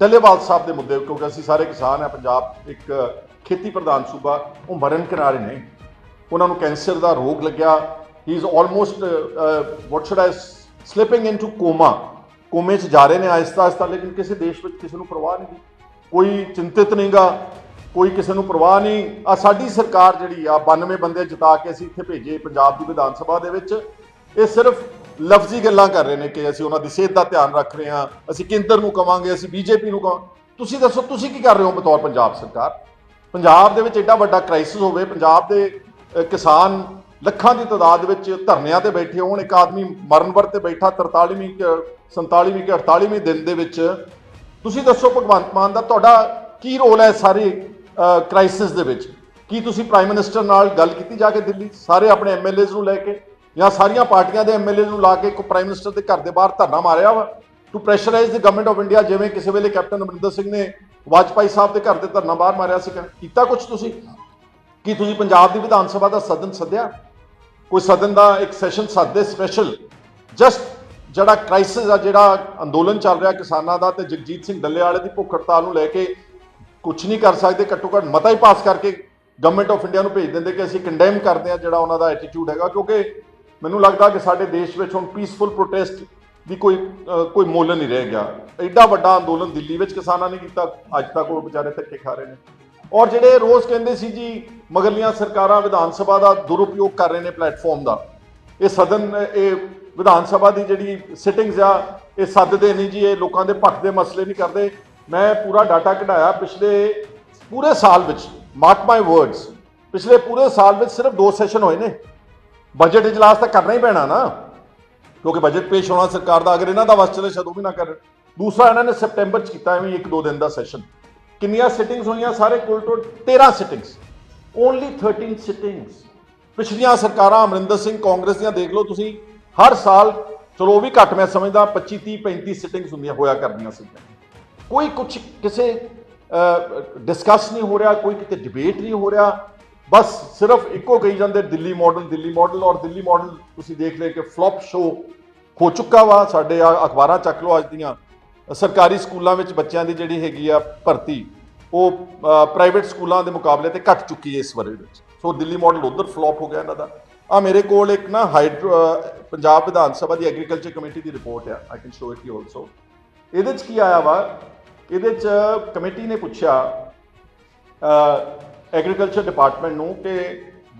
ਟੱਲੇਵਾਲ ਸਾਹਿਬ ਦੇ ਮੁੱਦੇ, ਕਿਉਂਕਿ ਅਸੀਂ ਸਾਰੇ ਕਿਸਾਨ ਆ ਪੰਜਾਬ ਇੱਕ ਖੇਤੀ ਪ੍ਰਧਾਨ ਸੂਬਾ, ਉਹ ਮਰਨ ਕਿਨਾਰੇ ਨੇ। ਉਹਨਾਂ ਨੂੰ ਕੈਂਸਰ ਦਾ ਰੋਗ ਲੱਗਿਆ। He is almost what should I slipping into coma ਕੋਮੇ 'ਚ ਜਾ ਰਹੇ ਨੇ ਆਹਿਸਤਾ ਆਹਿਸਤਾ, ਲੇਕਿਨ ਕਿਸੇ ਦੇਸ਼ ਵਿੱਚ ਕਿਸੇ ਨੂੰ ਪਰਵਾਹ ਨਹੀਂ। ਕੋਈ ਚਿੰਤਿਤ ਨਹੀਂਗਾ, ਕੋਈ ਕਿਸੇ ਨੂੰ ਪਰਵਾਹ ਨਹੀਂ। ਆ ਸਾਡੀ ਸਰਕਾਰ ਜਿਹੜੀ ਆ 92 ਬੰਦੇ ਜਿਤਾ ਕੇ ਅਸੀਂ ਇੱਥੇ ਭੇਜੇ ਪੰਜਾਬ ਦੀ ਵਿਧਾਨ ਸਭਾ ਦੇ ਵਿੱਚ, ਇਹ ਸਿਰਫ ਲਫ਼ਜ਼ੀ ਗੱਲਾਂ ਕਰ ਰਹੇ ਨੇ ਕਿ ਅਸੀਂ ਉਹਨਾਂ ਦੀ ਸਿਹਤ ਦਾ ਧਿਆਨ ਰੱਖ ਰਹੇ ਹਾਂ, ਅਸੀਂ ਕੇਂਦਰ ਨੂੰ ਕਵਾਂਗੇ, ਅਸੀਂ ਬੀਜੇਪੀ ਨੂੰ ਕਵਾਂ, ਤੁਸੀਂ ਦੱਸੋ, ਤੁਸੀਂ ਕੀ ਕਰ ਰਹੇ ਹੋ ਬਤੌਰ ਪੰਜਾਬ ਸਰਕਾਰ? ਪੰਜਾਬ ਦੇ ਵਿੱਚ ਐਡਾ ਵੱਡਾ ਕ੍ਰਾਈਸਿਸ ਹੋਵੇ, ਪੰਜਾਬ ਦੇ ਕਿਸਾਨ ਲੱਖਾਂ ਦੀ ਤਾਦਾਦ ਵਿੱਚ ਧਰਨਿਆਂ ਤੇ ਬੈਠੇ ਹੋਣ, ਇੱਕ ਆਦਮੀ ਮਰਨ ਵਰ ਤੇ ਬੈਠਾ 43ਵੀਂ ਕਿ 47ਵੀਂ ਕਿ 48ਵੀਂ ਦਿਨ ਦੇ ਵਿੱਚ, ਤੁਸੀਂ ਦੱਸੋ ਭਗਵੰਤ ਮਾਨ ਦਾ ਤੁਹਾਡਾ ਕੀ ਰੋਲ ਹੈ ਸਾਰੇ ਕ੍ਰਾਈਸਿਸ ਦੇ ਵਿੱਚ? ਕੀ ਤੁਸੀਂ ਪ੍ਰਾਈਮ ਮਿਨਿਸਟਰ ਨਾਲ ਗੱਲ ਕੀਤੀ ਜਾ ਕੇ ਦਿੱਲੀ? ਸਾਰੇ ਆਪਣੇ ਐਮਐਲਏਜ਼ ਨੂੰ ਲੈ ਕੇ? ਜਾਂ ਸਾਰੀਆਂ ਪਾਰਟੀਆਂ ਦੇ ਐਮਐਲਏ ਨੂੰ ਲਾ ਕੇ ਇੱਕ ਪ੍ਰਾਈਮ ਮਿਨਿਸਟਰ ਦੇ ਘਰ ਦੇ ਬਾਹਰ ਧਰਨਾ ਮਾਰਿਆ ਵਾ to pressurise the government of India ਜਿਵੇਂ ਕਿਸੇ ਵੇਲੇ ਕੈਪਟਨ ਅਮਰਿੰਦਰ ਸਿੰਘ ਨੇ ਵਾਜਪਾਈ ਸਾਹਿਬ ਦੇ ਘਰ ਦੇ ਧਰਨਾ ਬਾਹਰ ਮਾਰਿਆ ਸੀਗਾ। ਕੀਤਾ ਕੁਝ ਤੁਸੀਂ? ਕੀ ਤੁਸੀਂ ਪੰਜਾਬ ਦੀ ਵਿਧਾਨ ਸਭਾ ਦਾ ਸਦਨ ਸੱਦਿਆ? ਕੋਈ ਸਦਨ ਦਾ ਇੱਕ ਸੈਸ਼ਨ ਸੱਦੇ ਸਪੈਸ਼ਲ ਜਸਟ ਜਿਹੜਾ ਕ੍ਰਾਈਸਿਸ ਆ, ਜਿਹੜਾ ਅੰਦੋਲਨ ਚੱਲ ਰਿਹਾ ਕਿਸਾਨਾਂ ਦਾ ਤੇ ਜਗਜੀਤ ਸਿੰਘ ਡੱਲੇ ਵਾਲੇ ਦੀ ਭੁੱਖ ਹੜਤਾਲ ਨੂੰ ਲੈ ਕੇ ਕੁਝ ਨਹੀਂ ਕਰ ਸਕਦੇ, ਘੱਟੋ ਘੱਟ ਮਤਾ ਹੀ ਪਾਸ ਕਰਕੇ ਗਵਰਨਮੈਂਟ ਆਫ ਇੰਡੀਆ ਨੂੰ ਭੇਜ ਦਿੰਦੇ ਕਿ ਅਸੀਂ ਕੰਡੈਮ ਕਰਦੇ ਆ ਜਿਹੜਾ ਉਹਨਾਂ ਦਾ ਐਟੀਟਿਊਡ ਹੈਗਾ, ਕਿਉਂਕਿ ਮੈਨੂੰ ਲੱਗਦਾ ਕਿ ਸਾਡੇ ਦੇਸ਼ ਵਿੱਚ ਹੁਣ ਪੀਸਫੁਲ ਪ੍ਰੋਟੈਸਟ ਦੀ ਕੋਈ ਕੋਈ ਮੁੱਲ ਨਹੀਂ ਰਹਿ ਗਿਆ। ਐਡਾ ਵੱਡਾ ਅੰਦੋਲਨ ਦਿੱਲੀ ਵਿੱਚ ਕਿਸਾਨਾਂ ਨੇ ਕੀਤਾ, ਅੱਜ ਤੱਕ ਉਹ ਵਿਚਾਰੇ ਧੱਕੇ ਖਾ ਰਹੇ ਨੇ। ਔਰ ਜਿਹੜੇ ਰੋਜ਼ ਕਹਿੰਦੇ ਸੀ ਜੀ, ਮਗਰਲੀਆਂ ਸਰਕਾਰਾਂ ਵਿਧਾਨ ਸਭਾ ਦਾ ਦੁਰਉਪਯੋਗ ਕਰ ਰਹੇ ਨੇ ਪਲੇਟਫਾਰਮ ਦਾ, ਇਹ ਸਦਨ, ਇਹ ਵਿਧਾਨ ਸਭਾ ਦੀ ਜਿਹੜੀ ਸਿਟਿੰਗਸ ਆ, ਇਹ ਸੱਦਦੇ ਨਹੀਂ ਜੀ, ਇਹ ਲੋਕਾਂ ਦੇ ਪੱਖ ਦੇ ਮਸਲੇ ਨਹੀਂ ਕਰਦੇ। ਮੈਂ ਪੂਰਾ ਡਾਟਾ ਕਢਾਇਆ ਪਿਛਲੇ, ਪੂਰੇ ਸਾਲ ਵਿੱਚ ਮਾਰਕ ਮਾਈ ਵਰਡਸ ਪਿਛਲੇ ਪੂਰੇ ਸਾਲ ਵਿੱਚ ਸਿਰਫ ਦੋ ਸੈਸ਼ਨ ਹੋਏ ਨੇ। ਬਜਟ ਇਜਲਾਸ ਤਾਂ ਕਰਨਾ ਹੀ ਪੈਣਾ ਨਾ। ਕਿਉਂਕਿ ਬਜਟ ਪੇਸ਼ ਹੋਣਾ ਸਰਕਾਰ ਦਾ, ਅਗਰ ਇਹਨਾਂ ਦਾ ਵਸ ਚਲੇ ਸ਼ਾਇਦ ਉਹ ਵੀ ਨਾ ਕਰਨ ਦੂਸਰਾ ਇਹਨਾਂ ਨੇ ਸਪਟੈਂਬਰ ਚ ਕੀਤਾ ਐਵੇਂ ਇੱਕ ਦੋ ਦਿਨ ਦਾ ਸੈਸ਼ਨ ਕਿੰਨੀਆਂ ਸਿਟਿੰਗਸ ਹੋਈਆਂ? ਸਾਰੇ ਕੁੱਲ ਟੋਟ 13 ਸਿਟਿੰਗਸ ਓਨਲੀ 13 ਸਿਟਿੰਗਸ ਪਿਛਲੀਆਂ ਸਰਕਾਰਾਂ ਅਮਰਿੰਦਰ ਸਿੰਘ, ਕਾਂਗਰਸ ਦੀਆਂ ਦੇਖ ਲਓ ਤੁਸੀਂ, ਹਰ ਸਾਲ, ਚਲੋ ਉਹ ਵੀ ਘੱਟ ਮੈਂ ਸਮਝਦਾ 25 30 35 ਸਿਟਿੰਗਸ ਹੁੰਦੀਆਂ, ਹੋਇਆ ਕਰਦੀਆਂ ਸੀ। ਕੋਈ ਕੁਝ ਕਿਸੇ ਡਿਸਕਸ ਨਹੀਂ ਹੋ ਰਿਹਾ, ਕੋਈ ਕਿਤੇ ਡਿਬੇਟ ਨਹੀਂ ਹੋ ਰਿਹਾ। ਬਸ ਸਿਰਫ ਇੱਕੋ ਕਹੀ ਜਾਂਦੇ, ਦਿੱਲੀ ਮਾਡਲ ਦਿੱਲੀ ਮਾਡਲ ਔਰ ਦਿੱਲੀ ਮਾਡਲ ਤੁਸੀਂ ਦੇਖ ਲੈ ਕਿ ਫਲॉप ਸ਼ੋ ਹੋ ਚੁੱਕਾ ਵਾ। ਸਾਡੇ ਆ ਅਖਬਾਰਾਂ ਚੱਕ ਲਓ ਅੱਜ ਦੀਆਂ। ਸਰਕਾਰੀ ਸਕੂਲਾਂ ਵਿੱਚ ਬੱਚਿਆਂ ਦੀ ਜਿਹੜੀ ਹੈਗੀ ਆ ਭਰਤੀ, ਉਹ ਪ੍ਰਾਈਵੇਟ ਸਕੂਲਾਂ ਦੇ ਮੁਕਾਬਲੇ ਤੇ ਘਟ ਚੁੱਕੀ ਹੈ ਇਸ ਵਰੇ ਵਿੱਚ। ਸੋ ਦਿੱਲੀ ਮਾਡਲ ਉਧਰ ਫਲॉप ਹੋ ਗਿਆ ਇਹਨਾਂ ਦਾ। ਆ ਮੇਰੇ ਕੋਲ ਇੱਕ ਨਾ ਹਾਈਡਰੋ ਪੰਜਾਬ ਵਿਧਾਨ ਸਭਾ ਦੀ ਐਗਰੀਕਲਚਰ ਕਮੇਟੀ ਦੀ ਰਿਪੋਰਟ ਆ। I can show it you also ਇਹਦੇ ਚ ਕੀ ਆਇਆ ਵਾ? ਇਹਦੇ ਚ ਕਮੇਟੀ ਨੇ ਪੁੱਛਿਆ ਐਗਰੀਕਲਚਰ ਡਿਪਾਰਟਮੈਂਟ ਨੂੰ ਕਿ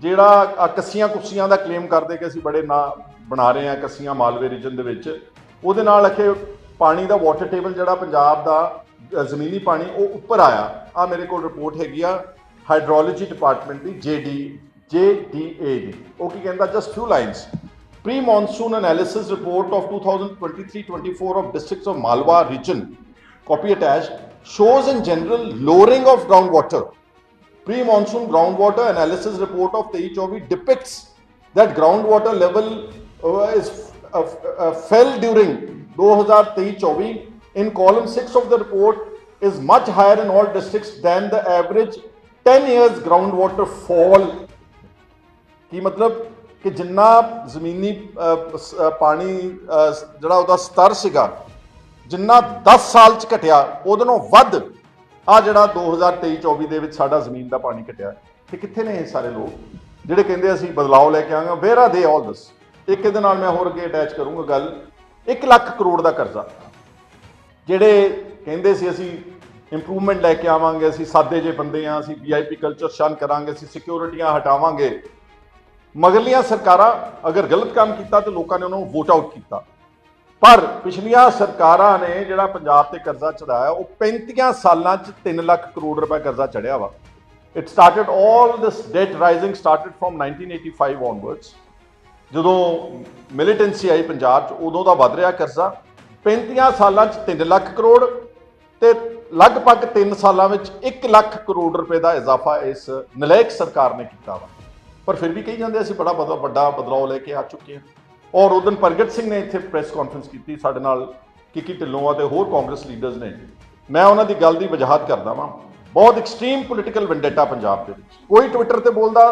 ਜਿਹੜਾ ਕੱਸੀਆਂ ਕੁੱਸੀਆਂ ਦਾ ਕਲੇਮ ਕਰਦੇ ਕਿ ਅਸੀਂ ਬੜੇ ਨਾ ਬਣਾ ਰਹੇ ਹਾਂ ਕੱਸੀਆਂ ਮਾਲਵੇ ਰੀਜਨ ਦੇ ਵਿੱਚ, ਉਹਦੇ ਨਾਲ ਅਖੇ ਪਾਣੀ ਦਾ ਵਾਟਰ ਟੇਬਲ ਜਿਹੜਾ ਪੰਜਾਬ ਦਾ ਜ਼ਮੀਨੀ ਪਾਣੀ, ਉਹ ਉੱਪਰ ਆਇਆ। ਆ ਮੇਰੇ ਕੋਲ ਰਿਪੋਰਟ ਹੈਗੀ ਆ ਹਾਈਡਰੋਲੋਜੀ ਡਿਪਾਰਟਮੈਂਟ ਦੀ ਜੇਡੀ ਜੇਡੀਏ ਦੀ। ਉਹ ਕੀ ਕਹਿੰਦਾ just few lines pre monsoon analysis report of 2023-24 of districts of Malwa region, copy attached, shows in general lowering of groundwater. Pre-monsoon groundwater analysis report of 23-24 depicts that groundwater level uh, is uh, uh, fell during 2023-24 in column 6 of the report is much higher in all districts than the average 10 years groundwater fall ਕੀ ਮਤਲਬ ਕਿ ਜਿੰਨਾ ਜ਼ਮੀਨੀ ਅਹ, ਸ- ਅਹ, ਪਾਣੀ ਅਹ, ਜਿਹੜਾ ਉਹਦਾ ਸਤਰ ਸੀਗਾ ਜਿੰਨਾ 10 ਸਾਲ ਚ ਘਟਿਆ ਉਹਦੇ ਨਾਲੋਂ ਵੱਧ ਆ ਜਿਹੜਾ 2023-24 ਦੇ ਵਿੱਚ ਸਾਡਾ ਜ਼ਮੀਨ ਦਾ ਪਾਣੀ ਘਟਿਆ ਤੇ ਕਿੱਥੇ ਨੇ ਇਹ ਸਾਰੇ ਲੋਕ? ਜਿਹੜੇ ਕਹਿੰਦੇ ਅਸੀਂ ਬਦਲਾਅ ਲੈ ਕੇ ਆਵਾਂਗੇ ਵੇਅਰ ਆਰ ਦੇ ਆਲ ਦਿਸ ਇੱਕ ਇਹਦੇ ਨਾਲ ਮੈਂ ਹੋਰ ਅੱਗੇ ਅਟੈਚ ਕਰੂੰਗਾ ਗੱਲ। 1 ਲੱਖ ਕਰੋੜ ਦਾ ਕਰਜ਼ਾ। ਜਿਹੜੇ ਕਹਿੰਦੇ ਸੀ ਅਸੀਂ ਇੰਪਰੂਵਮੈਂਟ ਲੈ ਕੇ ਆਵਾਂਗੇ, ਅਸੀਂ ਸਾਦੇ ਜੇ ਬੰਦੇ ਆ ਅਸੀਂ ਵੀਆਈਪੀ ਕਲਚਰ ਸ਼ਨ ਕਰਾਂਗੇ, ਅਸੀਂ ਸਿਕਿਉਰਿਟੀਆਂ ਹਟਾਵਾਂਗੇ। ਮਗਰਲੀਆਂ ਸਰਕਾਰਾਂ ਅਗਰ ਗਲਤ ਕੰਮ ਕੀਤਾ ਤੇ ਲੋਕਾਂ ਨੇ ਉਹਨਾਂ ਨੂੰ ਵੋਟ ਆਊਟ ਕੀਤਾ। ਪਰ ਪਿਛਲੀਆਂ ਸਰਕਾਰਾਂ ਨੇ ਜਿਹੜਾ ਪੰਜਾਬ ਤੇ ਕਰਜ਼ਾ ਚੜਾਇਆ, ਉਹ 35 ਸਾਲਾਂ 'ਚ 3 ਲੱਖ ਕਰੋੜ ਰੁਪਏ ਕਰਜ਼ਾ ਚੜਿਆ ਵਾ। It started all this debt rising started from 1985 onwards ਜਦੋਂ ਮਿਲੀਟੈਂਸੀ ਆਈ ਪੰਜਾਬ 'ਚ, ਉਦੋਂ ਦਾ ਵੱਧ ਰਿਹਾ ਕਰਜ਼ਾ। 35 ਸਾਲਾਂ 'ਚ 3 ਲੱਖ ਕਰੋੜ ਤੇ ਲਗਭਗ 3 ਸਾਲਾਂ ਵਿੱਚ 1 ਲੱਖ ਕਰੋੜ ਰੁਪਏ ਦਾ ਇਜ਼ਾਫਾ ਇਸ ਨਲਾਇਕ ਸਰਕਾਰ ਨੇ ਕੀਤਾ ਵਾ। ਪਰ ਫਿਰ ਵੀ ਕਹੀ ਜਾਂਦੇ ਅਸੀਂ ਬੜਾ ਬਦਲਾ ਵੱਡਾ ਬਦਲਾਅ ਲੈ ਕੇ ਆ ਚੁੱਕੇ ਹਾਂ। ਔਰ ਉਦੋਂ ਪ੍ਰਗਟ ਸਿੰਘ ਨੇ ਇੱਥੇ ਪ੍ਰੈਸ ਕਾਨਫਰੰਸ ਕੀਤੀ ਸਾਡੇ ਨਾਲ ਕਿਕੀ ਢਿੱਲੋਂ ਅਤੇ ਹੋਰ ਕਾਂਗਰਸ ਲੀਡਰਸ ਨੇ। ਮੈਂ ਉਹਨਾਂ ਦੀ ਗੱਲ ਦੀ ਵਜਾਹਤ ਕਰਦਾ ਵਾਂ। ਬਹੁਤ ਐਕਸਟ੍ਰੀਮ ਪੋਲੀਟੀਕਲ ਵੈਂਡੇਟਾ ਪੰਜਾਬ ਦੇ ਵਿੱਚ। ਕੋਈ ਟਵਿੱਟਰ ਤੇ ਬੋਲਦਾ,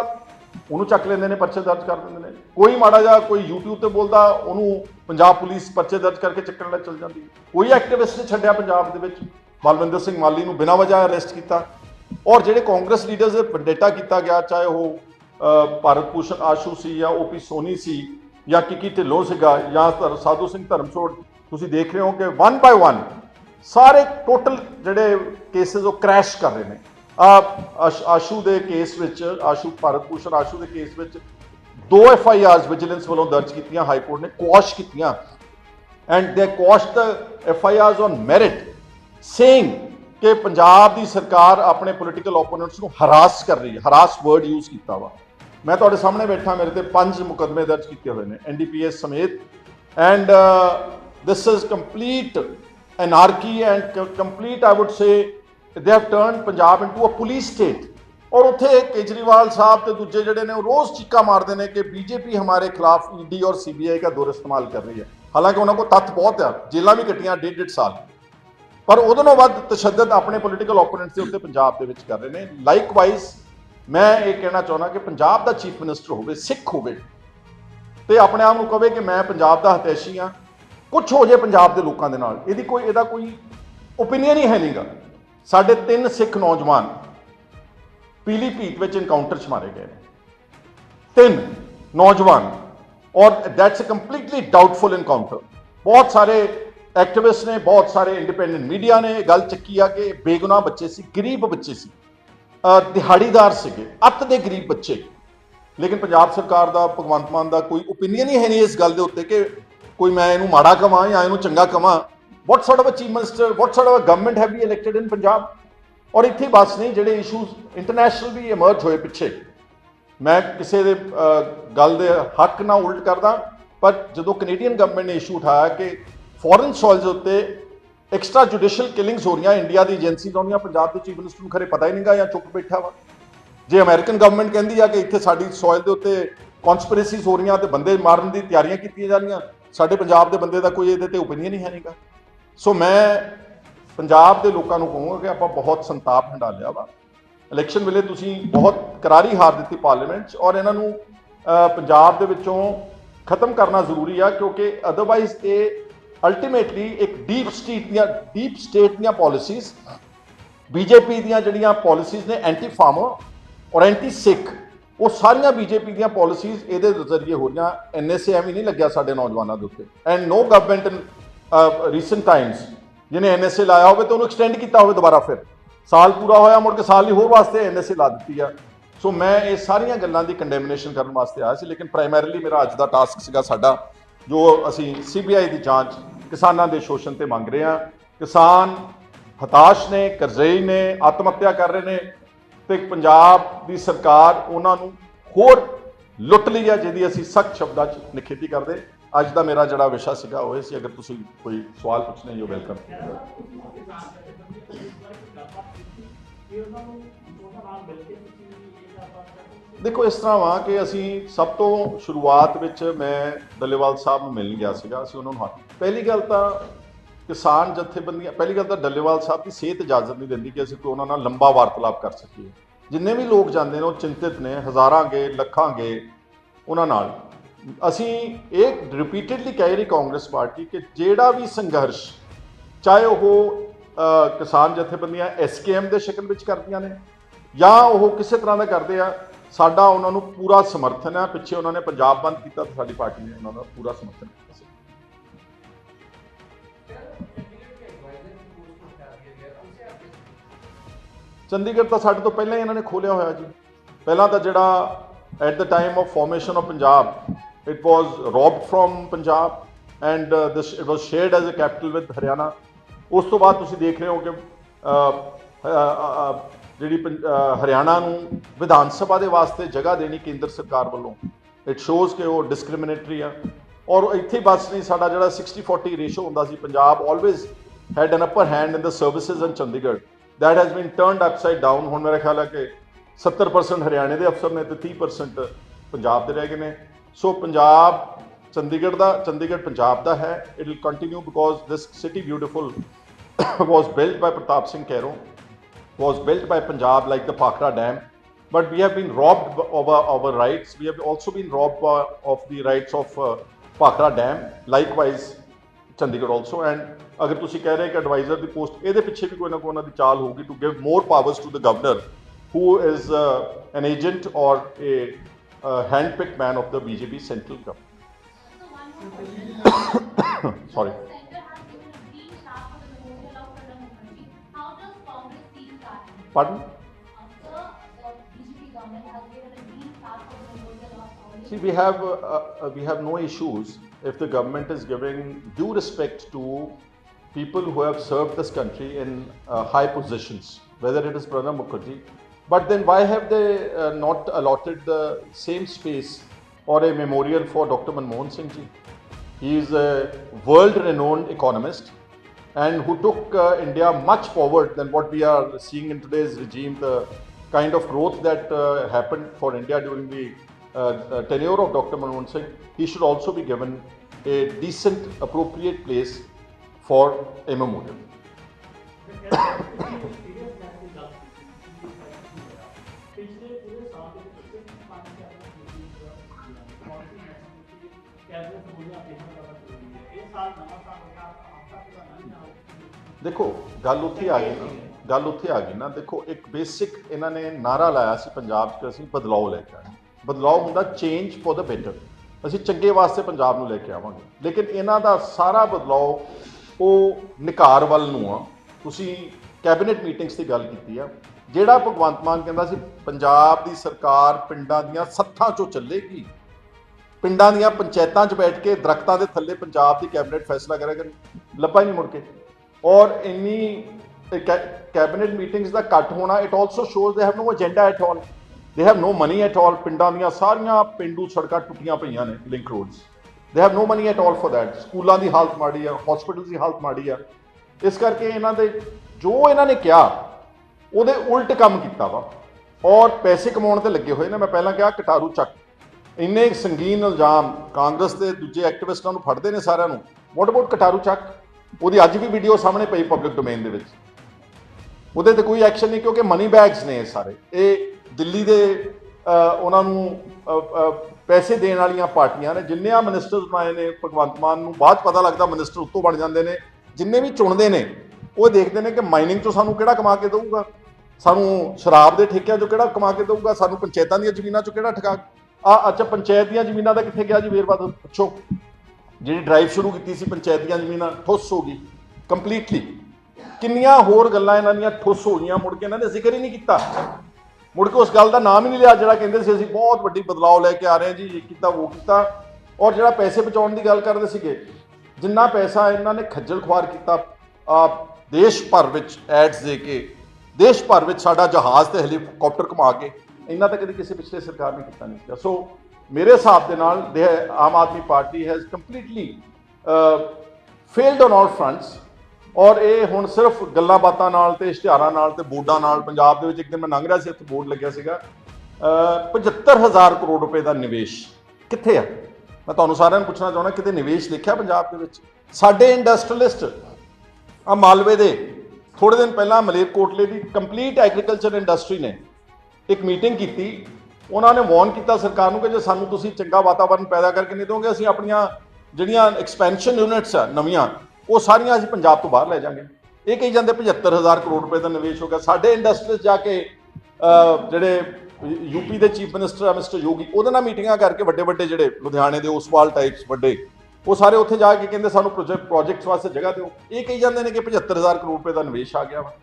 ਉਹਨੂੰ ਚੱਕ ਲੈਂਦੇ ਨੇ, ਪਰਚੇ ਦਰਜ ਕਰ ਦਿੰਦੇ ਨੇ। ਕੋਈ ਮਾੜਾ ਜਿਹਾ ਕੋਈ YouTube ਤੇ ਬੋਲਦਾ, ਉਹਨੂੰ ਪੰਜਾਬ ਪੁਲਿਸ ਪਰਚੇ ਦਰਜ ਕਰਕੇ ਚੱਕਣ ਲੈ ਚਲ ਜਾਂਦੀ ਕੋਈ ਐਕਟਿਵਿਸਟ ਨੇ ਛੱਡਿਆ ਪੰਜਾਬ ਦੇ ਵਿੱਚ। ਬਲਵਿੰਦਰ ਸਿੰਘ ਮਾਲੀ ਨੂੰ ਬਿਨਾਂ ਵਜ੍ਹਾ ਅਰੈਸਟ ਕੀਤਾ। ਔਰ ਜਿਹੜੇ ਕਾਂਗਰਸ ਲੀਡਰਸ ਦੇ ਵੰਡੇਟਾ ਕੀਤਾ ਗਿਆ, ਚਾਹੇ ਉਹ ਭਾਰਤ ਭੂਸ਼ਣ ਆਸ਼ੂ ਸੀ ਜਾਂ ਓਪੀ ਸੋਨੀ ਸੀ ਜਾਂ ਕਿਕੀ ਢਿੱਲੋਂ ਸੀਗਾ ਜਾਂ ਧਰ- ਸਾਧੂ ਸਿੰਘ ਧਰਮਸੋੜ ਤੁਸੀਂ ਦੇਖ ਰਹੇ ਹੋ ਕਿ ਵਨ ਬਾਈ ਵਨ ਸਾਰੇ ਟੋਟਲ ਜਿਹੜੇ ਕੇਸਿਸ ਉਹ ਕ੍ਰੈਸ਼ ਕਰ ਰਹੇ ਨੇ। ਆ ਆਸ਼ੂ ਦੇ ਕੇਸ ਵਿੱਚ, ਆਸ਼ੂ ਭਾਰਤ ਭੂਸ਼ਣ ਆਸ਼ੂ ਦੇ ਕੇਸ ਵਿੱਚ ਦੋ ਐਫ ਆਈ ਆਰਸ ਵਿਜੀਲੈਂਸ ਵੱਲੋਂ ਦਰਜ ਕੀਤੀਆਂ ਹਾਈ ਕੋਰਟ ਨੇ ਕੁਆਸ਼ ਕੀਤੀਆਂ। And they quash the F I Rs on merit saying ਕਿ ਪੰਜਾਬ ਦੀ ਸਰਕਾਰ ਆਪਣੇ ਪੋਲੀਟੀਕਲ ਓਪੋਨੈਂਟਸ ਨੂੰ ਹਰਾਸ ਕਰ ਰਹੀ ਹੈ ਹਰਾਸ ਵਰਡ ਯੂਜ਼ ਕੀਤਾ ਵਾ। ਮੈਂ ਤੁਹਾਡੇ ਸਾਹਮਣੇ ਬੈਠਾ, ਮੇਰੇ ਤੇ ਪੰਜ ਮੁਕੱਦਮੇ ਦਰਜ ਕੀਤੇ ਹੋਏ ਨੇ ਐਨਡੀਪੀਐਸ ਸਮੇਤ। And this is complete anarchy and complete I would say they have turned Punjab into a police state ਔਰ ਉੱਥੇ ਕੇਜਰੀਵਾਲ ਸਾਹਿਬ ਤੇ ਦੂਜੇ ਜਿਹੜੇ ਨੇ ਉਹ ਰੋਜ਼ ਚੀਕਾ ਮਾਰਦੇ ਨੇ ਕਿ ਬੀਜੇਪੀ ਹਮਾਰੇ ਖਿਲਾਫ ਈਡੀ ਔਰ ਸੀਬੀਆਈ ਦਾ ਦੁਰ ਇਸਤੇਮਾਲ ਕਰ ਰਹੀ ਹੈ ਹਾਲਾਂਕਿ ਉਹਨਾਂ ਕੋਲ ਤੱਥ ਬਹੁਤ ਆ ਜੇਲਾਂ ਵੀ ਕੱਟੀਆਂ ਡੇਢ ਡੇਢ ਸਾਲ ਪਰ ਉਹਦੇ ਨਾਲੋਂ ਵੱਧ ਤਸ਼ੱਦਦ ਆਪਣੇ ਪੋਲੀਟੀਕਲ ਓਪੋਨੈਂਟਸ ਦੇ ਉੱਤੇ ਪੰਜਾਬ ਦੇ ਵਿੱਚ ਕਰ ਰਹੇ ਨੇ ਲਾਈਕਵਾਈਜ਼ ਮੈਂ ਇਹ ਕਹਿਣਾ ਚਾਹੁੰਦਾ ਕਿ ਪੰਜਾਬ ਦਾ ਚੀਫ ਮਿਨਿਸਟਰ ਹੋਵੇ, ਸਿੱਖ ਹੋਵੇ, ਤੇ ਆਪਣੇ ਆਪ ਨੂੰ ਕਵੇ ਕਿ ਮੈਂ ਪੰਜਾਬ ਦਾ ਹਤੈਸ਼ੀ ਆ ਕੁਝ ਹੋ ਜੇ ਪੰਜਾਬ ਦੇ ਲੋਕਾਂ ਦੇ ਨਾਲ। ਇਹਦੀ ਕੋਈ ਇਹਦਾ ਕੋਈ ਓਪੀਨੀਅਨ ਹੀ ਹੈ ਨਹੀਂਗਾ ਸਾਡੇ ਤਿੰਨ ਸਿੱਖ ਨੌਜਵਾਨ ਪੀਲੀਭੀਤ ਵਿੱਚ ਇਨਕਾਊਂਟਰ 'ਚ ਮਾਰੇ ਗਏ ਨੇ। ਤਿੰਨ ਨੌਜਵਾਨ ਔਰ that's a completely doubtful encounter ਬਹੁਤ ਸਾਰੇ ਐਕਟਿਵਿਸਟ ਨੇ, ਬਹੁਤ ਸਾਰੇ ਇੰਡੀਪੈਂਡੈਂਟ ਮੀਡੀਆ ਨੇ ਇਹ ਗੱਲ ਚੱਕੀ ਆ ਕਿ ਬੇਗੁਨਾਹ ਬੱਚੇ ਸੀ, ਗਰੀਬ ਬੱਚੇ ਸੀ। ਦਿਹਾੜੀਦਾਰ ਸੀਗੇ, ਅੱਤ ਦੇ ਗਰੀਬ ਬੱਚੇ। ਲੇਕਿਨ ਪੰਜਾਬ ਸਰਕਾਰ ਦਾ, ਭਗਵੰਤ ਮਾਨ ਦਾ ਕੋਈ ਓਪੀਨੀਅਨ ਹੀ ਹੈ ਨਹੀਂ ਇਸ ਗੱਲ ਦੇ ਉੱਤੇ ਕਿ ਕੋਈ ਮੈਂ ਇਹਨੂੰ ਮਾੜਾ ਕਵਾਂ ਜਾਂ ਇਹਨੂੰ ਚੰਗਾ ਕਵਾਂ। What sort of chief minister what sort of government have be elected in Punjab ਔਰ ਇੱਥੇ ਬਸ ਨਹੀਂ, ਜਿਹੜੇ ਇਸ਼ੂਜ਼ ਇੰਟਰਨੈਸ਼ਨਲ ਵੀ ਇਮਰਜ ਹੋਏ ਪਿੱਛੇ। ਮੈਂ ਕਿਸੇ ਦੇ ਗੱਲ ਦੇ ਹੱਕ ਨਾਲ ਉਲਟ ਕਰਦਾ, ਪਰ ਜਦੋਂ ਕੈਨੇਡੀਅਨ ਗਵਰਨਮੈਂਟ ਨੇ ਇਸ਼ੂ ਉਠਾਇਆ ਕਿ ਫੋਰਨ ਸੋਇਲਸ ਉੱਤੇ ਐਕਸਟਰਾ ਜੁਡੀਸ਼ੀਅਲ ਕਿਲਿੰਗਸ ਹੋ ਰਹੀਆਂ ਇੰਡੀਆ ਦੀ ਏਜੰਸੀਜ਼ ਆਉਂਦੀਆਂ, ਪੰਜਾਬ ਦੇ ਚੀਫ ਮਿਨਿਸਟਰ ਨੂੰ ਖਰੇ ਪਤਾ ਹੀ ਨਹੀਂਗਾ ਜਾਂ ਚੁੱਪ ਬੈਠਾ ਵਾ। ਜੇ ਅਮਰੀਕਨ ਗਵਰਨਮੈਂਟ ਕਹਿੰਦੀ ਆ ਕਿ ਇੱਥੇ ਸਾਡੀ ਸੋਇਲ ਦੇ ਉੱਤੇ ਕਨਸਪੀਰੇਸੀਜ਼ ਹੋ ਰਹੀਆਂ ਤੇ ਬੰਦੇ ਮਾਰਨ ਦੀ ਤਿਆਰੀਆਂ ਕੀਤੀਆਂ ਜਾ ਰਹੀਆਂ, ਸਾਡੇ ਪੰਜਾਬ ਦੇ ਬੰਦੇ ਦਾ ਕੋਈ ਇਹਦੇ ਤੇ ਓਪੀਨੀਅਨ ਹੀ ਹੈ ਨਹੀਂਗਾ। ਸੋ ਮੈਂ ਪੰਜਾਬ ਦੇ ਲੋਕਾਂ ਨੂੰ ਕਹੂੰਗਾ ਕਿ ਆਪਾਂ ਬਹੁਤ ਸੰਤਾਪ ਹੰਡਾਲਿਆ ਵਾ। ਇਲੈਕਸ਼ਨ ਵੇਲੇ ਤੁਸੀਂ ਬਹੁਤ ਕਰਾਰੀ ਹਾਰ ਦਿੱਤੀ ਪਾਰਲੀਮੈਂਟ 'ਚ ਔਰ ਇਹਨਾਂ ਨੂੰ ਪੰਜਾਬ ਦੇ ਵਿੱਚੋਂ ਖਤਮ ਕਰਨਾ ਜ਼ਰੂਰੀ ਆ ਕਿਉਂਕਿ ਅਦਰਵਾਈਜ਼ ਇਹ ਅਲਟੀਮੇਟਲੀ ਇੱਕ ਡੀਪ ਸਟੇਟ ਦੀਆਂ ਡੀਪ ਸਟੇਟ ਦੀਆਂ ਪਾਲਿਸੀਜ਼ ਬੀਜੇਪੀ ਦੀਆਂ ਜਿਹੜੀਆਂ ਪਾਲਿਸੀਜ਼ ਨੇ ਐਂਟੀ ਫਾਰਮਰ ਔਰ ਐਂਟੀ ਸਿੱਖ ਉਹ ਸਾਰੀਆਂ ਬੀਜੇਪੀ ਦੀਆਂ ਪਾਲਿਸੀਜ਼ ਇਹਦੇ ਜ਼ਰੀਏ ਹੋ ਰਹੀਆਂ ਐਨਐਸਏ ਐਵੇਂ ਨਹੀਂ ਲੱਗਿਆ ਸਾਡੇ ਨੌਜਵਾਨਾਂ ਦੇ ਉੱਤੇ। And no government in recent times ਜਿਹਨੇ ਐਨਐਸਏ ਲਾਇਆ ਹੋਵੇ ਤੇ ਉਹਨੂੰ ਐਕਸਟੈਂਡ ਕੀਤਾ ਹੋਵੇ ਦੁਬਾਰਾ ਫਿਰ। ਸਾਲ ਪੂਰਾ ਹੋਇਆ, ਮੁੜ ਕੇ ਸਾਲ ਲਈ ਹੋਰ ਵਾਸਤੇ ਐਨਐਸਏ ਲਾ ਦਿੱਤੀ ਆ। ਸੋ ਮੈਂ ਇਹ ਸਾਰੀਆਂ ਗੱਲਾਂ ਦੀ ਕੰਡੈਮਨੇਸ਼ਨ ਕਰਨ ਵਾਸਤੇ ਆਇਆ ਸੀ, ਲੇਕਿਨ ਪ੍ਰਾਇਮਰੀਲੀ ਮੇਰਾ ਅੱਜ ਦਾ ਟਾਸਕ ਸੀਗਾ ਸਾਡਾ ਜੋ ਅਸੀਂ ਸੀਬੀਆਈ ਦੀ ਜਾਂਚ ਕਿਸਾਨਾਂ ਦੇ ਸ਼ੋਸ਼ਣ ਤੇ ਮੰਗ ਰਹੇ ਹਾਂ, ਕਿਸਾਨ ਹਤਾਸ਼ ਨੇ, ਕਰਜ਼ਈ ਨੇ ਆਤਮ ਹੱਤਿਆ ਕਰ ਰਹੇ ਨੇ ਤੇ ਪੰਜਾਬ ਦੀ ਸਰਕਾਰ ਉਹਨਾਂ ਨੂੰ ਹੋਰ ਲੁੱਟ ਲਈ ਹੈ ਜਿਹਦੀ ਅਸੀਂ ਸਖਤ ਸ਼ਬਦਾਂ 'ਚ ਨਿਖੇਧੀ ਕਰਦੇ। ਅੱਜ ਦਾ ਮੇਰਾ ਜਿਹੜਾ ਵਿਸ਼ਾ ਸੀਗਾ, ਉਹ ਇਹ ਸੀ, ਅਗਰ ਤੁਸੀਂ ਕੋਈ ਸਵਾਲ ਪੁੱਛਣੇ ਜੋ ਵੈਲਕਮ ਦੇਖੋ, ਇਸ ਤਰ੍ਹਾਂ ਵਾ ਕਿ ਅਸੀਂ ਸਭ ਤੋਂ ਸ਼ੁਰੂਆਤ ਵਿੱਚ ਮੈਂ ਡੱਲੇਵਾਲ ਸਾਹਿਬ ਨੂੰ ਮਿਲਣ ਗਿਆ ਸੀਗਾ, ਅਸੀਂ ਉਹਨਾਂ ਨੂੰ ਹੱਥ ਪਹਿਲੀ ਗੱਲ ਤਾਂ ਕਿਸਾਨ ਜਥੇਬੰਦੀਆਂ ਪਹਿਲੀ ਗੱਲ ਤਾਂ ਡੱਲੇਵਾਲ ਸਾਹਿਬ ਦੀ ਸਿਹਤ ਇਜਾਜ਼ਤ ਨਹੀਂ ਦਿੰਦੀ ਕਿ ਅਸੀਂ ਕੋਈ ਉਹਨਾਂ ਨਾਲ ਲੰਬਾ ਵਾਰਤਾਲਾਪ ਕਰ ਸਕੀਏ। ਜਿੰਨੇ ਵੀ ਲੋਕ ਜਾਂਦੇ ਨੇ, ਉਹ ਚਿੰਤਿਤ ਨੇ, ਹਜ਼ਾਰਾਂ ਗੇ ਲੱਖਾਂ ਗੇ ਉਹਨਾਂ ਨਾਲ। ਅਸੀਂ ਇਹ ਰਿਪੀਟਿਡਲੀ ਕਹਿ ਰਹੀ ਕਾਂਗਰਸ ਪਾਰਟੀ ਕਿ ਜਿਹੜਾ ਵੀ ਸੰਘਰਸ਼, ਚਾਹੇ ਉਹ ਕਿਸਾਨ ਜਥੇਬੰਦੀਆਂ ਐਸਕੇਐਮ ਦੇ ਸ਼ਕਲ ਵਿੱਚ ਕਰਦੀਆਂ ਨੇ ਜਾਂ ਉਹ ਕਿਸੇ ਤਰ੍ਹਾਂ ਦਾ ਕਰਦੇ ਆ, ਸਾਡਾ ਉਹਨਾਂ ਨੂੰ ਪੂਰਾ ਸਮਰਥਨ ਹੈ ਪਿੱਛੇ ਉਹਨਾਂ ਨੇ ਪੰਜਾਬ ਬੰਦ ਕੀਤਾ ਤਾਂ ਸਾਡੀ ਪਾਰਟੀ ਨੇ ਉਹਨਾਂ ਦਾ ਪੂਰਾ ਸਮਰਥਨ ਕੀਤਾ ਸੀ। ਚੰਡੀਗੜ੍ਹ ਤਾਂ ਸਾਡੇ ਤੋਂ ਪਹਿਲਾਂ ਹੀ ਇਹਨਾਂ ਨੇ ਖੋਲਿਆ ਹੋਇਆ ਜੀ। ਪਹਿਲਾਂ ਤਾਂ ਜਿਹੜਾ at the time of formation of Punjab it was robbed from Punjab and this it was shared as a capital with Haryana ਉਸ ਤੋਂ ਬਾਅਦ ਤੁਸੀਂ ਦੇਖ ਰਹੇ ਹੋ ਕਿ ਜਿਹੜੀ ਪੰਜ- ਹਰਿਆਣਾ ਨੂੰ ਵਿਧਾਨ ਸਭਾ ਦੇ ਵਾਸਤੇ ਜਗ੍ਹਾ ਦੇਣੀ ਕੇਂਦਰ ਸਰਕਾਰ ਵੱਲੋਂ। ਇਟ ਸ਼ੋਜ਼ ਕਿ ਉਹ ਡਿਸਕ੍ਰਿਮੀਨੇਟਰੀ ਆ। ਔਰ ਇੱਥੇ ਹੀ ਬਸ ਨਹੀਂ ਸਾਡਾ ਜਿਹੜਾ 60 40 ਰੇਸ਼ੋ ਹੁੰਦਾ ਸੀ, Punjab always had an upper hand in the services in Chandigarh that has been turned upside down ਹੁਣ ਮੇਰਾ ਖਿਆਲ ਹੈ ਕਿ 70% ਹਰਿਆਣੇ ਦੇ ਅਫਸਰ ਨੇ ਤੇ 30% ਪੰਜਾਬ ਦੇ ਰਹਿ ਗਏ ਨੇ। ਸੋ ਪੰਜਾਬ ਚੰਡੀਗੜ੍ਹ ਦਾ, ਚੰਡੀਗੜ੍ਹ ਪੰਜਾਬ ਦਾ ਹੈ। It will continue because this city beautiful was built by Pratap Singh Kero was built by Punjab like the Pakra Dam but we have been robbed of our, our rights we have also been robbed uh, of the rights of uh, Pakra Dam likewise Chandigarh also and ਅਗਰ ਤੁਸੀਂ ਕਹਿ ਰਹੇ ਕਿ advisor ਦੀ post ਇਹਦੇ ਪਿੱਛੇ ਵੀ ਕੋਈ ਨਾ ਕੋਈ ਉਹਨਾਂ ਦੀ ਚਾਲ ਹੋਊਗੀ to give more powers to the governor who is uh, an agent or a uh, hand-picked man of the BJP central government. Sorry. Pranab See, we have uh, uh, we have no issues if the government is giving due respect to people who have served this country in uh, high positions, whether it is Pranab Mukherjee. But then why have they uh, not allotted the same space or a memorial for Dr. Manmohan Singh? He is a world-renowned economist and who took uh, India much forward than what we are seeing in today's regime. The kind of growth that uh, happened for India during the uh, uh, tenure of Dr. Manmohan Singh, he should also be given a decent, appropriate place for a memorial. ਦੇਖੋ ਗੱਲ ਉੱਥੇ ਆ ਗਈ ਨਾ। ਗੱਲ ਉੱਥੇ ਆ ਗਈ ਨਾ। ਦੇਖੋ ਇੱਕ ਬੇਸਿਕ ਇਹਨਾਂ ਨੇ ਨਾਰਾ ਲਾਇਆ ਸੀ ਪੰਜਾਬ 'ਚ ਕਿ ਅਸੀਂ ਬਦਲਾਅ ਲੈ ਕੇ ਆਏ ਬਦਲਾਅ ਹੁੰਦਾ ਚੇਂਜ ਫॉर ਦ ਬੈਟਰ ਅਸੀਂ ਚੰਗੇ ਵਾਸਤੇ ਪੰਜਾਬ ਨੂੰ ਲੈ ਕੇ ਆਵਾਂਗੇ। ਲੇਕਿਨ ਇਹਨਾਂ ਦਾ ਸਾਰਾ ਬਦਲਾਅ ਉਹ ਨਿਕਾਰ ਵੱਲ ਨੂੰ ਆ। ਤੁਸੀਂ ਕੈਬਨਿਟ ਮੀਟਿੰਗਸ ਦੀ ਗੱਲ ਕੀਤੀ ਆ। ਜਿਹੜਾ ਭਗਵੰਤ ਮਾਨ ਕਹਿੰਦਾ ਸੀ ਪੰਜਾਬ ਦੀ ਸਰਕਾਰ ਪਿੰਡਾਂ ਦੀਆਂ ਸੱਥਾਂ 'ਚੋਂ ਚੱਲੇਗੀ। ਪਿੰਡਾਂ ਦੀਆਂ ਪੰਚਾਇਤਾਂ 'ਚ ਬੈਠ ਕੇ ਦਰਖਤਾਂ ਦੇ ਥੱਲੇ ਪੰਜਾਬ ਦੀ ਕੈਬਨਿਟ ਫੈਸਲਾ ਕਰੇਗਾ ਲੱਭਾ ਹੀ ਨਹੀਂ ਮੁੜ ਕੇ। ਔਰ ਇੰਨੀ ਕੈਬਨਿਟ ਮੀਟਿੰਗਸ ਦਾ ਘੱਟ ਹੋਣਾ it also shows they have no agenda at all they have no money at all ਪਿੰਡਾਂ ਦੀਆਂ ਸਾਰੀਆਂ ਪਿੰਡੂ ਸੜਕਾਂ ਟੁੱਟੀਆਂ ਪਈਆਂ ਨੇ link roads they have no money at all for that ਸਕੂਲਾਂ ਦੀ ਹਾਲਤ ਮਾੜੀ ਆ ਹਸਪੀਟਲਸ ਦੀ ਹਾਲਤ ਮਾੜੀ ਆ। ਇਸ ਕਰਕੇ ਇਹਨਾਂ ਦੇ, ਜੋ ਇਹਨਾਂ ਨੇ ਕਿਹਾ, ਉਹਦੇ ਉਲਟ ਕੰਮ ਕੀਤਾ ਵਾ। ਔਰ ਪੈਸੇ ਕਮਾਉਣ ਤੇ ਲੱਗੇ ਹੋਏ ਨੇ। ਮੈਂ ਪਹਿਲਾਂ ਕਿਹਾ, ਕਟਾਰੂ ਚੱਕ। ਇੰਨੇ ਸੰਗੀਨ ਇਲਜ਼ਾਮ ਕਾਂਗਰਸ ਦੇ ਦੂਜੇ ਐਕਟਿਵਿਸਟਾਂ ਨੂੰ ਫੜਦੇ ਨੇ ਸਾਰਿਆਂ ਨੂੰ। ਵਾਟ ਅਬਾਊਟ ਕਟਾਰੂ ਚੱਕ। ਉਹਦੀ ਅੱਜ ਵੀ ਵੀਡੀਓ ਸਾਹਮਣੇ ਪਈ ਪਬਲਿਕ ਡੋਮੇਨ ਦੇ ਵਿੱਚ। ਉਹਦੇ ਤੇ ਕੋਈ ਐਕਸ਼ਨ ਨਹੀਂ ਕਿਉਂਕਿ ਮਨੀ ਬੈਗਸ ਨੇ ਇਹ ਸਾਰੇ। ਇਹ ਦਿੱਲੀ ਦੇ ਉਹਨਾਂ ਨੂੰ ਪੈਸੇ ਦੇਣ ਵਾਲੀਆਂ ਪਾਰਟੀਆਂ ਨੇ, ਜਿੰਨੇ ਆ ਮਿਨਿਸਟਰਸ ਬਣਾਏ ਨੇ, ਭਗਵੰਤ ਮਾਨ ਨੂੰ ਬਾਅਦ 'ਚ ਪਤਾ ਲੱਗਦਾ ਮਿਨਿਸਟਰ ਉੱਤੋਂ ਬਣ ਜਾਂਦੇ ਨੇ, ਜਿੰਨੇ ਵੀ ਚੁਣਦੇ ਨੇ, ਉਹ ਦੇਖਦੇ ਨੇ ਕਿ ਮਾਈਨਿੰਗ 'ਚੋਂ ਸਾਨੂੰ ਕਿਹੜਾ ਕਮਾ ਕੇ ਦਊਗਾ? ਸਾਨੂੰ ਸ਼ਰਾਬ ਦੇ ਠੇਕਿਆਂ 'ਚੋਂ ਕਿਹੜਾ ਕਮਾ ਕੇ ਦੇਊਗਾ? ਸਾਨੂੰ ਪੰਚਾਇਤਾਂ ਦੀਆਂ ਜ਼ਮੀਨਾਂ 'ਚੋਂ ਕਿਹੜਾ ਠਕਾ ਆ, ਅੱਛਾ, ਪੰਚਾਇਤ ਦੀਆਂ ਜ਼ਮੀਨਾਂ ਦਾ ਕਿੱਥੇ ਗਿਆ ਜੀ? ਵੇਰਵਾ ਪੁੱਛੋ। ਜਿਹੜੀ ਡਰਾਈਵ ਸ਼ੁਰੂ ਕੀਤੀ ਸੀ ਪੰਚਾਇਤ ਦੀਆਂ ਜ਼ਮੀਨਾਂ, ਠੁੱਸ ਹੋ ਗਈ ਕੰਪਲੀਟਲੀ ਕਿੰਨੀਆਂ ਹੋਰ ਗੱਲਾਂ ਇਹਨਾਂ ਦੀਆਂ ਠੁੱਸ ਹੋ ਗਈਆਂ, ਮੁੜ ਕੇ ਇਹਨਾਂ ਨੇ ਜ਼ਿਕਰ ਹੀ ਨਹੀਂ ਕੀਤਾ। ਮੁੜ ਕੇ ਉਸ ਗੱਲ ਦਾ ਨਾਮ ਹੀ ਨਹੀਂ ਲਿਆ, ਜਿਹੜਾ ਕਹਿੰਦੇ ਸੀ ਅਸੀਂ ਬਹੁਤ ਵੱਡੀ ਬਦਲਾਅ ਲੈ ਕੇ ਆ ਰਹੇ ਹਾਂ ਜੀ, ਇਹ ਕੀਤਾ, ਉਹ ਕੀਤਾ। ਔਰ ਜਿਹੜਾ ਪੈਸੇ ਬਚਾਉਣ ਦੀ ਗੱਲ ਕਰਦੇ ਸੀਗੇ, ਜਿੰਨਾ ਪੈਸਾ ਇਹਨਾਂ ਨੇ ਖੱਜਲ ਖੁਆਰ ਕੀਤਾ, ਆ ਦੇਸ਼ ਭਰ ਵਿੱਚ ਐਡਸ ਦੇ ਕੇ, ਦੇਸ਼ ਭਰ ਵਿੱਚ ਸਾਡਾ ਜਹਾਜ਼ ਤੇ ਹੈਲੀਕਾਪਟਰ ਘੁਮਾ ਕੇ ਇੰਨਾ ਤਾਂ ਕਦੀ ਕਿਸੇ ਪਿਛਲੇ ਸਰਕਾਰ ਨੇ ਕੀਤਾ ਨਹੀਂ ਸੀਗਾ। ਸੋ ਮੇਰੇ ਹਿਸਾਬ ਦੇ ਨਾਲ ਦੇ Aam Aadmi Party has completely failed on all fronts ਔਰ ਇਹ ਹੁਣ ਸਿਰਫ ਗੱਲਾਂ ਬਾਤਾਂ ਨਾਲ ਤੇ ਇਸ਼ਤਿਹਾਰਾਂ ਨਾਲ ਤੇ ਬੋਰਡਾਂ ਨਾਲ ਪੰਜਾਬ ਦੇ ਵਿੱਚ ਇੱਕ ਦਿਨ ਮੈਂ ਲੰਘ ਰਿਹਾ ਸੀ, ਇੱਥੇ ਬੋਰਡ ਲੱਗਿਆ ਸੀਗਾ। ਅਹ 75000 ਕਰੋੜ ਰੁਪਏ ਦਾ ਨਿਵੇਸ਼ ਕਿੱਥੇ ਆ? ਮੈਂ ਤੁਹਾਨੂੰ ਸਾਰਿਆਂ ਨੂੰ ਪੁੱਛਣਾ ਚਾਹੁੰਦਾ, ਕਿਤੇ ਨਿਵੇਸ਼ ਦੇਖਿਆ ਪੰਜਾਬ ਦੇ ਵਿੱਚ? ਸਾਡੇ ਇੰਡਸਟਰੀਲਿਸਟ ਆ ਮਾਲਵੇ ਦੇ ਥੋੜੇ ਦਿਨ ਪਹਿਲਾਂ ਮਲੇਰਕੋਟਲੇ ਦੀ ਕੰਪਲੀਟ ਐਗਰੀਕਲਚਰ ਇੰਡਸਟਰੀ ਨੇ ਇੱਕ ਮੀਟਿੰਗ ਕੀਤੀ। ਉਹਨਾਂ ਨੇ ਵਾਰਨ ਕੀਤਾ ਸਰਕਾਰ ਨੂੰ ਕਿ ਜੇ ਸਾਨੂੰ ਤੁਸੀਂ ਚੰਗਾ ਵਾਤਾਵਰਣ ਪੈਦਾ ਕਰਕੇ ਨਹੀਂ ਦੋਗੇ ਅਸੀਂ ਆਪਣੀਆਂ ਜਿਹੜੀਆਂ ਐਕਸਪੈਂਸ਼ਨ ਯੂਨਿਟਸ ਆ ਨਵੀਆਂ ਉਹ ਸਾਰੀਆਂ ਅਸੀਂ ਪੰਜਾਬ ਤੋਂ ਬਾਹਰ ਲੈ ਜਾਾਂਗੇ। ਇਹ ਕਹੀ ਜਾਂਦੇ 75000 ਕਰੋੜ ਰੁਪਏ ਦਾ ਨਿਵੇਸ਼ ਹੋ ਗਿਆ। ਸਾਡੇ ਇੰਡਸਟਰੀਜ਼ ਜਾ ਕੇ ਅਹ, ਜਿਹੜੇ ਯੂਪੀ ਦੇ ਚੀਫ ਮਿਨਿਸਟਰ ਆ ਮਿਸਟਰ ਯੋਗੀ ਉਹਦੇ ਨਾਲ ਮੀਟਿੰਗਾਂ ਕਰਕੇ ਵੱਡੇ ਵੱਡੇ ਜਿਹੜੇ ਲੁਧਿਆਣੇ ਦੇ ਉਸਵਾਲ ਟਾਈਪਸ ਵੱਡੇ ਉਹ ਸਾਰੇ ਉੱਥੇ ਜਾ ਕੇ ਕਹਿੰਦੇ ਸਾਨੂੰ ਪ੍ਰੋਜੈਕਟ ਪ੍ਰੋਜੈਕਟਸ ਵਾਸਤੇ ਜਗ੍ਹਾ ਦਿਓ। ਇਹ ਕਹੀ ਜਾਂਦੇ ਨੇ ਕਿ 75000 ਕਰੋੜ ਰੁਪਏ ਦਾ ਨਿਵੇਸ਼ ਆ ਗਿਆ ਵਾ।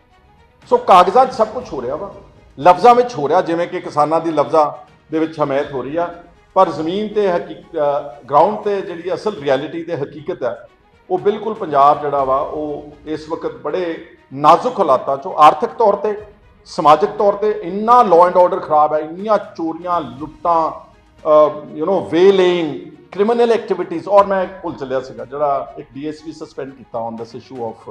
ਸੋ ਕਾਗਜ਼ਾਂ 'ਚ ਸਭ ਕੁਝ ਹੋ ਰਿਹਾ ਵਾ। ਲਫ਼ਜ਼ਾਂ ਵਿੱਚ ਹੋ ਰਿਹਾ, ਜਿਵੇਂ ਕਿ ਕਿਸਾਨਾਂ ਦੀ ਲਫ਼ਜ਼ਾਂ ਦੇ ਵਿੱਚ ਹਮਾਇਤ ਹੋ ਰਹੀ ਆ, ਪਰ ਜ਼ਮੀਨ ਤੇ ਗਰਾਊਂਡ ਤੇ ਜਿਹੜੀ ਅਸਲ ਰਿਐਲਿਟੀ ਤੇ ਹਕੀਕਤ ਹੈ, ਉਹ ਬਿਲਕੁਲ ਪੰਜਾਬ ਜਿਹੜਾ ਵਾ, ਉਹ ਇਸ ਵਕਤ ਬੜੇ ਨਾਜ਼ੁਕ ਹਾਲਾਤਾਂ 'ਚੋਂ ਆਰਥਿਕ ਤੌਰ ਤੇ, ਸਮਾਜਿਕ ਤੌਰ ਤੇ ਇੰਨਾ ਲਾਅ ਐਂਡ ਆਰਡਰ ਖਰਾਬ ਹੈ, ਇੰਨੀਆਂ ਚੋਰੀਆਂ, ਲੁੱਟਾਂ ਯੂ نو ਵੇਲਿੰਗ ਕ੍ਰਿਮੀਨਲ ਐਕਟੀਵਿਟੀਜ਼ ਔਰ ਮੈਂ ਭੁੱਲ ਚੱਲਿਆ ਸੀਗਾ, ਜਿਹੜਾ ਇੱਕ ਡੀਐਸਪੀ ਸਸਪੈਂਡ ਕੀਤਾ ਔਨ ਦਿਸ ਇਸ਼ੂ ਆਫ